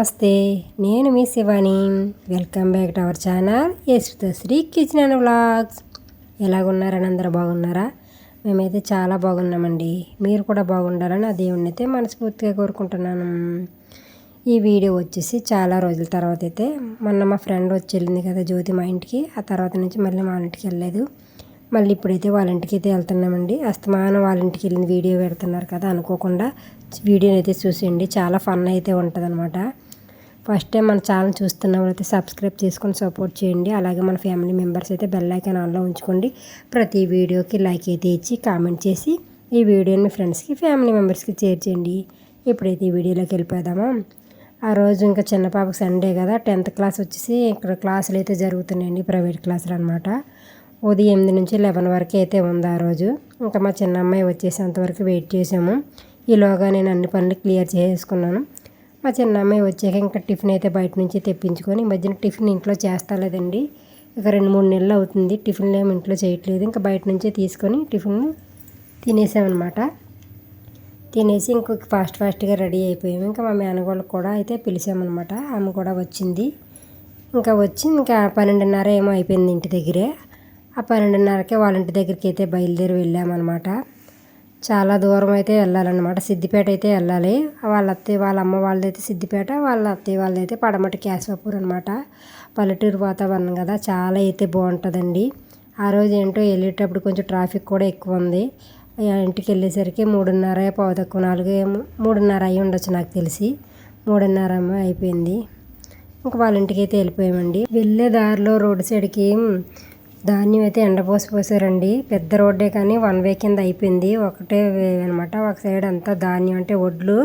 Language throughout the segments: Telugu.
నమస్తే నేను మీ Shivani. Welcome back to our channel. ఎస్తో Sri kitchen and vlogs. ఎలాగున్నారని అందరూ బాగున్నారా? మేమైతే చాలా బాగున్నామండి. మీరు కూడా బాగుండాలని ఆ దేవుణ్ణి అయితే మనస్ఫూర్తిగా కోరుకుంటున్నాను. ఈ వీడియో వచ్చేసి చాలా రోజుల తర్వాత అయితే. మొన్న మా ఫ్రెండ్ వచ్చి వెళ్ళింది కదా జ్యోతి మా ఇంటికి. ఆ తర్వాత నుంచి మళ్ళీ మా ఇంటికి వెళ్ళలేదు. మళ్ళీ ఇప్పుడైతే వాళ్ళ ఇంటికి అయితే వెళ్తున్నామండి. అస్తమానం వాళ్ళ ఇంటికి వెళ్ళిన వీడియో పెడుతున్నారు కదా అనుకోకుండా. వీడియోని అయితే చూసేయండి. చాలా ఫన్ అయితే ఉంటుందన్నమాట. ఫస్ట్ టైం మన ఛానల్ చూస్తున్న వాళ్ళైతే సబ్స్క్రైబ్ చేసుకొని సపోర్ట్ చేయండి. అలాగే మన ఫ్యామిలీ మెంబర్స్ అయితే బెల్ ఐకాన్ ఆన్లో ఉంచుకోండి. ప్రతి వీడియోకి లైక్ అయితే ఇచ్చి కామెంట్ చేసి ఈ వీడియోని మీ ఫ్రెండ్స్కి ఫ్యామిలీ మెంబర్స్కి షేర్ చేయండి. ఇప్పుడైతే ఈ వీడియోలోకి వెళ్ళిపోదామా ఆ రోజు ఇంకా చిన్న పాపకు సండే కదా టెన్త్ క్లాస్ వచ్చేసి ఇక్కడ క్లాసులు అయితే జరుగుతున్నాయండి ప్రైవేట్ క్లాసులు అనమాట ఉదయం ఎనిమిది నుంచి లెవెన్ వరకు అయితే ఉంది ఆ రోజు. ఇంకా మా చిన్న అమ్మాయి వచ్చేసేంతవరకు వెయిట్ చేసాము ఈలోగా నేను అన్ని పనులు క్లియర్ చేసుకున్నాను. మా చిన్న అమ్మాయి వచ్చాక ఇంకా టిఫిన్ అయితే బయట నుంచి తెప్పించుకొని ఈ మధ్యన టిఫిన్ ఇంట్లో చేస్తలేదండి. ఇక రెండు మూడు నెలలు అవుతుంది టిఫిన్లు ఏమి ఇంట్లో చేయట్లేదు. ఇంకా బయట నుంచే తీసుకొని టిఫిన్ తినేసామన్నమాట. తినేసి ఇంకొక ఫాస్ట్ ఫాస్ట్గా రెడీ అయిపోయాము. ఇంకా మా మేనగోళ్ళకి కూడా అయితే పిలిచామన్నమాట. ఆమె కూడా వచ్చింది. ఇంకా వచ్చి ఇంకా పన్నెండున్నర ఏమో అయిపోయింది ఇంటి దగ్గరే. ఆ పన్నెండున్నరకే వాళ్ళ ఇంటి దగ్గరికి అయితే బయలుదేరి వెళ్ళామన్నమాట. చాలా దూరం అయితే వెళ్ళాలన్నమాట. సిద్దిపేట అయితే వెళ్ళాలి. వాళ్ళ అత్తయ్య వాళ్ళ అమ్మ వాళ్ళదైతే సిద్దిపేట వాళ్ళ అత్తయ్య వాళ్ళదైతే పడమటి కేశవపూర్ అనమాట పల్లెటూరు వాతావరణం కదా చాలా అయితే బాగుంటుందండి. ఆ రోజు ఏంటో వెళ్ళేటప్పుడు కొంచెం ట్రాఫిక్ కూడా ఎక్కువ ఉంది. ఇంటికి వెళ్ళేసరికి మూడున్నర పావు నాలుగు మూడున్నర అయి ఉండొచ్చు నాకు తెలిసి. మూడున్నర అయిపోయింది. ఇంకా వాళ్ళ ఇంటికి అయితే వెళ్ళిపోయామండి. వెళ్ళే దారిలో రోడ్డు సైడ్కి ధాన్యం అయితే ఎండపోసి పోసారండి. పెద్ద రోడ్డే కానీ వన్ వే కింద అయిపోయింది. ఒకటే అనమాట. ఒక సైడ్ అంతా ధాన్యం అంటే ఒడ్లు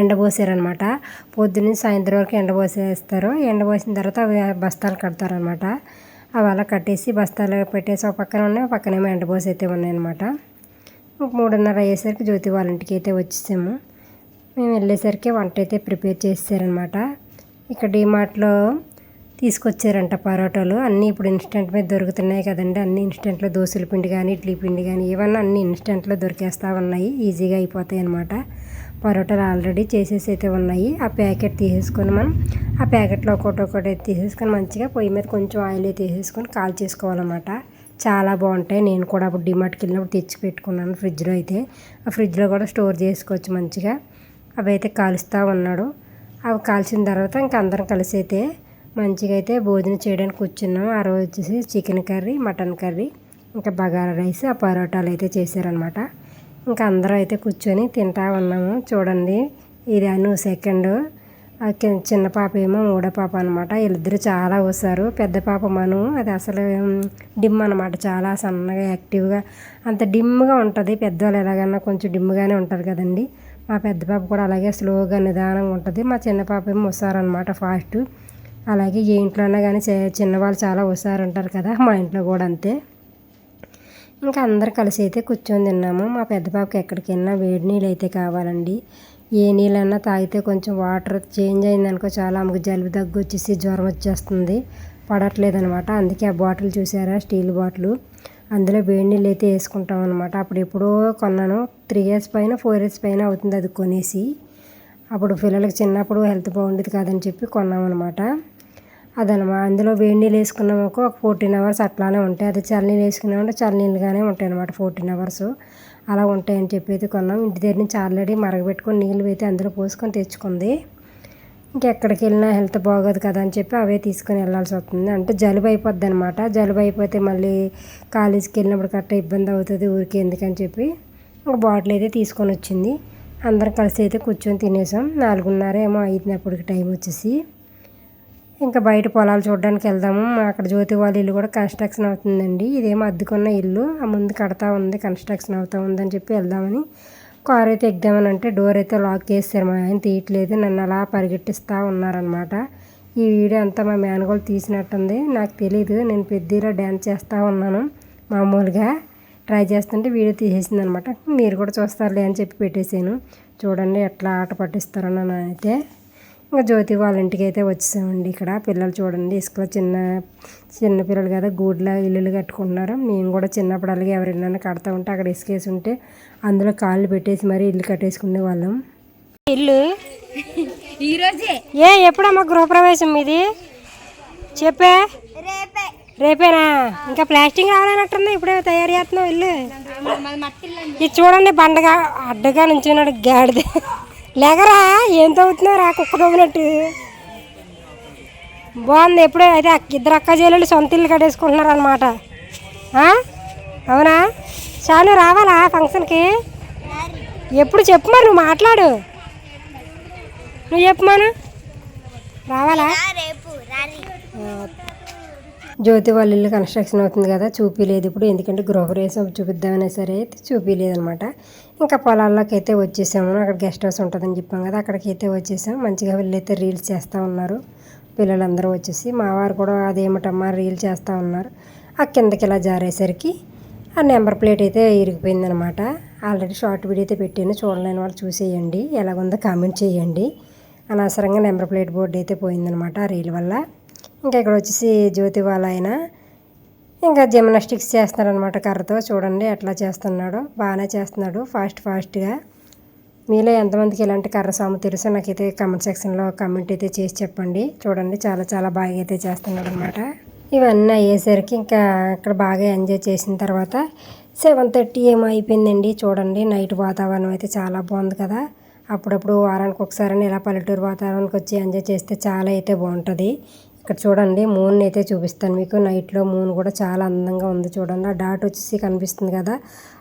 ఎండబోసారనమాట పొద్దున్న సాయంత్రం వరకు ఎండబోసేస్తారు ఎండబోసిన తర్వాత అవి బస్తాలు కడతారనమాట. అవి అలా కట్టేసి బస్తాలు పెట్టేసి ఒక పక్కన ఉన్నాయి. పక్కనేమో ఎండబోసి అయితే ఉన్నాయన్నమాట. మూడున్నర అయ్యేసరికి జ్యోతి వాళ్ళ ఇంటికి అయితే వచ్చేసాము. మేము వెళ్ళేసరికి వంట అయితే ప్రిపేర్ చేసారనమాట ఇక్కడ డిమార్ట్లో తీసుకొచ్చారంట పరోటాలు. అన్నీ ఇప్పుడు ఇన్స్టెంట్ మీద దొరుకుతున్నాయి కదండి. అన్ని ఇన్స్టెంట్లో దోశల పిండి కానీ ఇడ్లీ పిండి కానీ ఏమన్నా అన్ని ఇన్స్టెంట్లో దొరికేస్తూ ఉన్నాయి. ఈజీగా అయిపోతాయి అన్నమాట. పరోటాలు ఆల్రెడీ చేసేసి అయితే ఉన్నాయి. ఆ ప్యాకెట్ తీసేసుకొని మనం ఆ ప్యాకెట్లో ఒకటి ఒకటి తీసేసుకొని మంచిగా పొయ్యి మీద కొంచెం ఆయిల్ తీసేసుకొని కాల్ చేసుకోవాలన్నమాట. చాలా బాగుంటాయి. నేను కూడా అప్పుడు డిమార్ట్కి వెళ్ళినప్పుడు తెచ్చి పెట్టుకున్నాను ఫ్రిడ్జ్లో అయితే. ఆ ఫ్రిడ్జ్లో కూడా స్టోర్ చేసుకోవచ్చు మంచిగా. అవి అయితే కాలుస్తూ ఉన్నాడు. అవి కాల్చిన తర్వాత ఇంకా అందరం కలిసి అయితే మంచిగా అయితే భోజనం చేయడానికి కూర్చున్నాం. ఆ రోజు వచ్చేసి చికెన్ కర్రీ మటన్ కర్రీ ఇంకా బగారా రైస్ ఆ పరోటాలు అయితే చేశారనమాట ఇంకా అందరూ అయితే కూర్చొని తింటా ఉన్నాము. చూడండి ఇది అను సెకండ్. చిన్న పాప ఏమో మూడో పాప అనమాట వీళ్ళిద్దరు చాలా వస్తారు. పెద్ద పాప మను అది అసలు డిమ్ అనమాట చాలా సన్నగా యాక్టివ్గా అంత డిమ్గా ఉంటుంది. పెద్దవాళ్ళు ఎలాగన్నా కొంచెం డిమ్గానే ఉంటారు కదండి. మా పెద్ద పాప కూడా అలాగే స్లోగా నిదానంగా ఉంటుంది. మా చిన్న పాప ఏమో వస్తారనమాట ఫాస్ట్. అలాగే ఏ అన్నా కానీ చిన్నవాళ్ళు చాలా హుషారు ఉంటారు కదా మా ఇంట్లో కూడా అంతే. ఇంకా అందరు కలిసి అయితే కూర్చొని తిన్నాము. మా పెద్ద పాపకి ఎక్కడికి వెళ్ళినా వేడి నీళ్ళు అయితే కావాలండి. ఏ నీళ్ళన్నా తాగితే కొంచెం వాటర్ చేంజ్ అయిందనుకో చాలా ఆమెకు జలుబు దగ్గు వచ్చేసి జ్వరం వచ్చేస్తుంది. పడట్లేదు అనమాట అందుకే ఆ బాటిల్ చూసారా? Steel bottle. అందులో వేడి నీళ్ళు అయితే వేసుకుంటాం అనమాట. అప్పుడు ఎప్పుడో కొన్నాను. త్రీ ఇయర్స్ పైన ఫోర్ ఇయర్స్ పైన అవుతుంది అది కొనేసి. అప్పుడు పిల్లలకి చిన్నప్పుడు హెల్త్ బాగుండేది కాదని చెప్పి కొన్నాం అనమాట అదనమాట. అందులో వేడి నీళ్ళు వేసుకున్నామనుకో ఒక ఫోర్టీన్ అవర్స్ అట్లానే ఉంటాయి. అదే చల్లనీళ్ళు వేసుకున్నామంటే చల్లనీళ్ళుగానే ఉంటాయి అనమాట ఫోర్టీన్ అవర్స్ అలా ఉంటాయని చెప్పి అయితే కొన్నాం. ఇంటి దగ్గర నుంచి ఆల్రెడీ మరగబెట్టుకొని నీళ్ళు అయితే అందులో పోసుకొని తెచ్చుకుంది. ఇంకెక్కడికి వెళ్ళినా హెల్త్ బాగోదు కదా అని చెప్పి అవే తీసుకొని వెళ్ళాల్సి వస్తుంది. అంటే జలుబు అయిపోద్ది అనమాట జలుబు అయిపోతే మళ్ళీ కాలేజీకి వెళ్ళినప్పుడు కట్ట ఇబ్బంది అవుతుంది ఊరికి ఎందుకని చెప్పి ఒక బాటిల్ అయితే తీసుకొని వచ్చింది. అందరం కలిసి అయితే కూర్చొని తినేసాం. నాలుగున్నర ఏమో అయినప్పటికి టైం వచ్చేసి. ఇంకా బయట పొలాలు చూడడానికి వెళ్దాము. అక్కడ జ్యోతి వాళ్ళ ఇల్లు కూడా కన్స్ట్రక్షన్ అవుతుందండి. ఇదేమో అద్దుకున్న ఇల్లు. ఆ ముందు కడతా ఉంది కన్స్ట్రక్షన్ అవుతా ఉందని చెప్పి వెళ్దామని. కార్ అయితే ఎగ్దామని అంటే డోర్ అయితే లాక్ చేశారు. మా ఆయన తీయట్లేదు. నన్ను అలా పరిగెట్టిస్తూ ఉన్నారనమాట ఈ వీడియో అంతా మా మేనగోలు తీసినట్టుంది. నాకు తెలియదు నేను పెద్దలో డ్యాన్స్ చేస్తూ ఉన్నాను. మామూలుగా ట్రై చేస్తుంటే వీడియో తీసేసింది అనమాట మీరు కూడా చూస్తారులే అని చెప్పి పెట్టేశాను. చూడండి ఎట్లా ఆట పట్టిస్తారో అయితే. ఇంకా జ్యోతి వాళ్ళ ఇంటికి అయితే వచ్చేసామండి ఇక్కడ. పిల్లలు చూడండి ఇసుకలో చిన్న చిన్న పిల్లలు కదా గూడ్ల ఇల్లులు కట్టుకుంటున్నారు. మేము కూడా చిన్నప్పుడు అలాగే ఎవరైనా కడతా ఉంటే అక్కడ ఇసుకేసి ఉంటే అందులో కాళ్ళు పెట్టేసి మరీ ఇల్లు కట్టేసుకునే వాళ్ళం. ఇల్లు? ఈరోజే ఏ ఎప్పుడమ్మా గృహప్రవేశం మీది? చెప్పే. రేపే. రేపేనా? ఇంకా ప్లాస్టింగ్ రావాలన్నట్టుంది ఇప్పుడే తయారు చేస్తున్నావు ఇల్లు. ఇది చూడండి బండగా అడ్డగా నుంచున్నాడు గాడిద. లేకరా ఏం తవ్వుతున్నారా కుక్క తవ్వినట్టు. బాగుంది ఎప్పుడే అయితే అక్క- ఇద్దరు అక్క చెల్లెలు సొంత ఇల్లు కట్టేసుకుంటున్నారు అనమాట అవునా? చాలు రావాలా ఫంక్షన్కి? ఎప్పుడు చెప్పు మరి నువ్వు మాట్లాడు. నువ్వు చెప్పమాను రావాలా? జ్యోతి వాళ్ళ ఇల్లు కన్స్ట్రక్షన్ అవుతుంది కదా చూపించలేదు ఇప్పుడు. ఎందుకంటే గృహప్రవేశం చూపిద్దామనే సరే అయితే చూపించలేదు ఇంకా పొలాల్లోకి అయితే వచ్చేసాము. అక్కడ గెస్ట్ హౌస్ ఉంటుందని చెప్పాం కదా అక్కడికి అయితే వచ్చేసాం. మంచిగా వీళ్ళైతే రీల్స్ చేస్తూ ఉన్నారు. పిల్లలందరూ వచ్చేసి మా వారు కూడా అదేమిటమ్మా రీల్ చేస్తూ ఉన్నారు. ఆ కిందకి ఇలా జారేసరికి ఆ నెంబర్ ప్లేట్ అయితే ఇరిగిపోయిందనమాట ఆల్రెడీ షార్ట్ వీడియో అయితే పెట్టాను. చూడలేని వాళ్ళు చూసేయండి. ఎలాగుందో కామెంట్ చేయండి. అనవసరంగా నెంబర్ ప్లేట్ బోర్డు అయితే పోయిందనమాట ఆ రీల్ వల్ల. ఇంకా ఇక్కడ వచ్చేసి జ్యోతి వాళ్ళ ఆయన ఇంకా జిమ్నాస్టిక్స్ చేస్తున్నారనమాట కర్రతో. చూడండి ఎట్లా చేస్తున్నాడో. బాగానే చేస్తున్నాడు. ఫాస్ట్ ఫాస్ట్గా. మీలో ఎంతమందికి ఇలాంటి కర్ర సాము తెలుసో నాకైతే కమెంట్ సెక్షన్లో కమెంట్ అయితే చేసి చెప్పండి. చూడండి చాలా చాలా బాగా అయితే చేస్తున్నాడు అనమాట ఇవన్నీ అయ్యేసరికి ఇంకా అక్కడ బాగా ఎంజాయ్ చేసిన తర్వాత సెవెన్ థర్టీ ఏమో అయిపోయిందండి. చూడండి నైట్ వాతావరణం అయితే చాలా బాగుంది కదా. అప్పుడప్పుడు వారానికి ఒకసారి ఇలా పల్లెటూరు వాతావరణానికి వచ్చి ఎంజాయ్ చేస్తే చాలా అయితే బాగుంటుంది. ఇక్కడ చూడండి మూన్ అయితే చూపిస్తాను మీకు. నైట్లో మూన్ కూడా చాలా అందంగా ఉంది చూడండి. ఆ డాట్ వచ్చేసి కనిపిస్తుంది కదా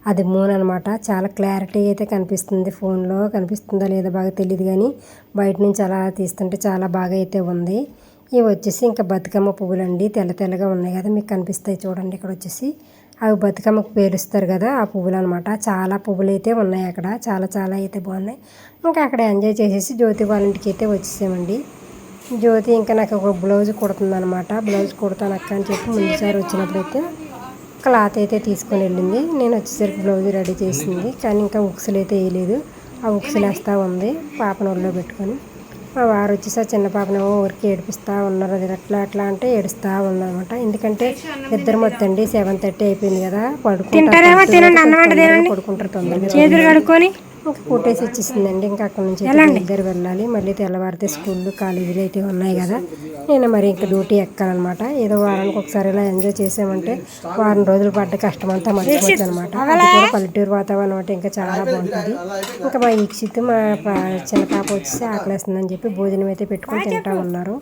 అది మూన్ అనమాట చాలా క్లారిటీ అయితే కనిపిస్తుంది ఫోన్లో కనిపిస్తుందో లేదో బాగా తెలియదు కానీ బయట నుంచి అలా తీస్తుంటే చాలా బాగా అయితే ఉంది. ఇవి వచ్చేసి ఇంకా బతుకమ్మ పువ్వులండి. తెల్ల తెల్లగా ఉన్నాయి కదా మీకు కనిపిస్తాయి చూడండి. ఇక్కడ వచ్చేసి అవి బతుకమ్మకు పేరుస్తారు కదా ఆ పువ్వులు అనమాట చాలా పువ్వులు అయితే ఉన్నాయి అక్కడ. చాలా చాలా అయితే బాగున్నాయి. ఇంకా అక్కడ ఎంజాయ్ చేసేసి జ్యోతి వాళ్ళ ఇంటికి అయితే వచ్చేసామండి జ్యోతి ఇంకా నాకు ఒక బ్లౌజ్ కుడుతుంది అనమాట బ్లౌజ్ కుడతాను అక్క అని చెప్పి ముందుసారి వచ్చినప్పుడు అయితే క్లాత్ అయితే తీసుకొని వెళ్ళింది. నేను వచ్చేసరికి బ్లౌజ్ రెడీ చేసింది. కానీ ఇంకా ఉక్సులు అయితే వేయలేదు. ఆ ఉక్సులు వేస్తూ ఉంది పాపను ఒళ్ళో పెట్టుకొని. మా వారు వచ్చేసి ఆ చిన్న పాపను ఊరికి ఏడిపిస్తూ ఉన్నారు. అది అట్లా అట్లా అంటే ఏడుస్తూ ఉందన్నమాట. ఎందుకంటే ఇద్దరు మొత్తండి సెవెన్ థర్టీ అయిపోయింది కదా. పడుకుంటారు పడుకుంటారు తొందరగా కొట్టేసి ఇచ్చేసిందండి ఇంకా అక్కడ నుంచి ఇద్దరు వెళ్ళాలి. మళ్ళీ తెల్లవారితే స్కూళ్ళు కాలేజీలు అయితే ఉన్నాయి కదా. నేను మరి ఇంకా డ్యూటీ ఎక్కాలన్నమాట ఏదో వారానికి ఒకసారి ఇలా ఎంజాయ్ చేసామంటే వారం రోజులు పడ్డ కష్టం అంతా మర్చిపోతుంది అనమాట కూడా పల్లెటూరు వాతావరణం అంటే ఇంకా చాలా బాగుంటుంది. ఇంకా మా ఈక్షిత్ మా పా- చిన్న పాప వచ్చేసి ఆకలేస్తుందని చెప్పి భోజనం అయితే పెట్టుకొని తింటా ఉన్నారు.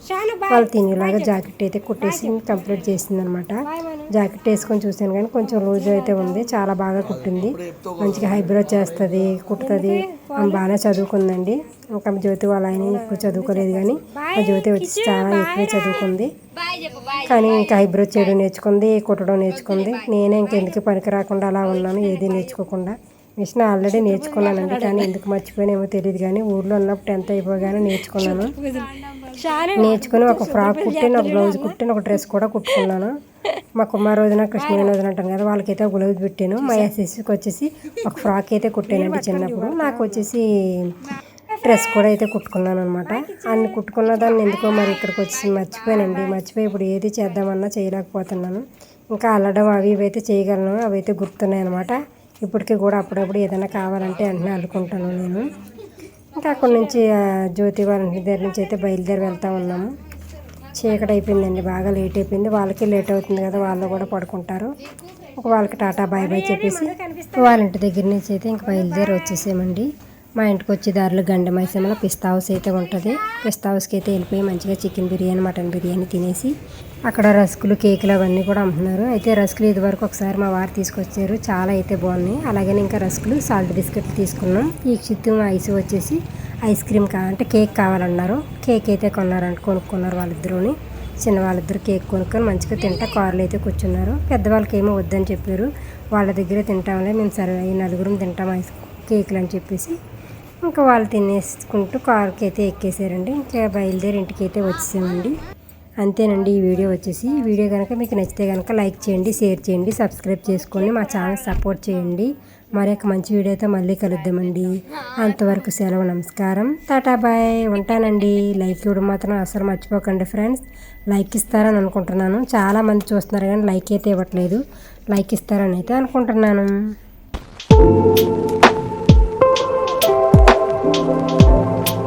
వాళ్ళు తినేలాగా జాకెట్ అయితే కుట్టేసి కంప్లీట్ చేసింది అనమాట జాకెట్ వేసుకొని చూసాను కానీ కొంచెం లూజ్ అయితే ఉంది. చాలా బాగా కుట్టింది. మంచిగా హైబ్రో చేస్తుంది కుట్టుతుంది ఆమె బాగానే చదువుకుందండి. ఇంకా జ్యోతి వాళ్ళ ఆయన ఎక్కువ చదువుకోలేదు కానీ ఆ జ్యోతి వచ్చి చాలా ఎక్కువ చదువుకుంది. కానీ ఇంకా హైబ్రో చేయడం నేర్చుకుంది కుట్టడం నేర్చుకుంది. నేనే ఇంకెందుకు పనికి రాకుండా అలా ఉన్నాను ఏది నేర్చుకోకుండా. మిషన్ ఆల్రెడీ నేర్చుకున్నానండి కానీ ఎందుకు మర్చిపోయినేమో తెలియదు కానీ ఊర్లో ఉన్నప్పుడు టెన్త్ అయిపోగానే నేర్చుకున్నాను. నేర్చుకుని ఒక ఫ్రాక్ కుట్టిన ఒక బ్లౌజ్ కుట్టిన ఒక డ్రెస్ కూడా కుట్టుకున్నాను. మా కుమార్ రోజున కృష్ణ రోజున అంటాం కదా వాళ్ళకైతే ఒక బ్లౌజ్ పెట్టాను. మా ఎస్ఎస్సికి వచ్చేసి ఒక ఫ్రాక్ అయితే కుట్టానండి చిన్నప్పుడు. నాకు వచ్చేసి డ్రెస్ కూడా అయితే కుట్టుకున్నాను అనమాట అన్ని కుట్టుకున్న దాన్ని ఎందుకో మరి ఇక్కడికి వచ్చి మర్చిపోయానండి. మర్చిపోయి ఇప్పుడు ఏది చేద్దామన్నా చేయలేకపోతున్నాను. ఇంకా అల్లడం అవి ఇవి అయితే చేయగలను. అవి అయితే గుర్తున్నాయి అనమాట ఇప్పటికీ కూడా అప్పుడప్పుడు ఏదైనా కావాలంటే వెంటనే అల్లుకుంటాను నేను. ఇంకా అక్కడి నుంచి జ్యోతి వాళ్ళ దగ్గర నుంచి అయితే బయలుదేరి వెళ్తా ఉన్నాము. చీకటి అయిపోయిందండి బాగా లేట్ అయిపోయింది. వాళ్ళకి లేట్ అవుతుంది కదా వాళ్ళు కూడా పడుకుంటారు. ఒక వాళ్ళకి టాటా బాయ్ బాయ్ చెప్పేసి వాళ్ళ ఇంటి దగ్గర నుంచి అయితే ఇంక బయలుదేరి వచ్చేసామండి మా ఇంటికి వచ్చే దారిలో గండ మైసంలో పిస్తా హౌస్ అయితే ఉంటుంది. పిస్తా హౌస్కి అయితే వెళ్ళిపోయి మంచిగా చికెన్ బిర్యానీ మటన్ బిర్యానీ తినేసి అక్కడ రస్కులు కేకులు అవన్నీ కూడా అమ్ముతున్నారు. అయితే రస్కులు ఇదివరకు ఒకసారి మా వారు తీసుకొచ్చారు. చాలా అయితే బాగున్నాయి. అలాగని ఇంకా రస్కులు సాల్ట్ బిస్కెట్లు తీసుకున్నాం. ఈ చిత్తు ఐస్ వచ్చేసి ఐస్ క్రీమ్ కా అంటే కేక్ కావాలన్నారు. కేక్ అయితే కొన్నారంట కొనుక్కున్నారు వాళ్ళిద్దరూని. చిన్న వాళ్ళిద్దరు కేక్ కొనుక్కొని మంచిగా తింటా కార్లు అయితే కూర్చున్నారు. పెద్దవాళ్ళకి ఏమో వద్దని చెప్పారు. వాళ్ళ దగ్గరే తింటాంలే మేము సరే నలుగురం తింటాం ఐస్ కేకులు అని చెప్పేసి. ఇంకా వాళ్ళు తినేసుకుంటూ కారుకి అయితే ఎక్కేసారండి. ఇంకా బయలుదేరి ఇంటికి అయితే వచ్చేసామండి అంతేనండి ఈ వీడియో వచ్చేసి. ఈ వీడియో కనుక మీకు నచ్చితే కనుక లైక్ చేయండి షేర్ చేయండి సబ్స్క్రైబ్ చేసుకోండి మా ఛానల్ సపోర్ట్ చేయండి. మరొక మంచి వీడియోతో మళ్ళీ కలుద్దామండి. అంతవరకు సెలవు నమస్కారం. టాటా బాయ్. ఉంటానండి. లైక్ ఇవ్వడం మాత్రం అసలు మర్చిపోకండి ఫ్రెండ్స్. లైక్ ఇస్తారని అనుకుంటున్నాను. చాలా మంది చూస్తున్నారు కానీ లైక్ అయితే ఇవ్వట్లేదు. లైక్ ఇస్తారని అయితే అనుకుంటున్నాను. Thank you.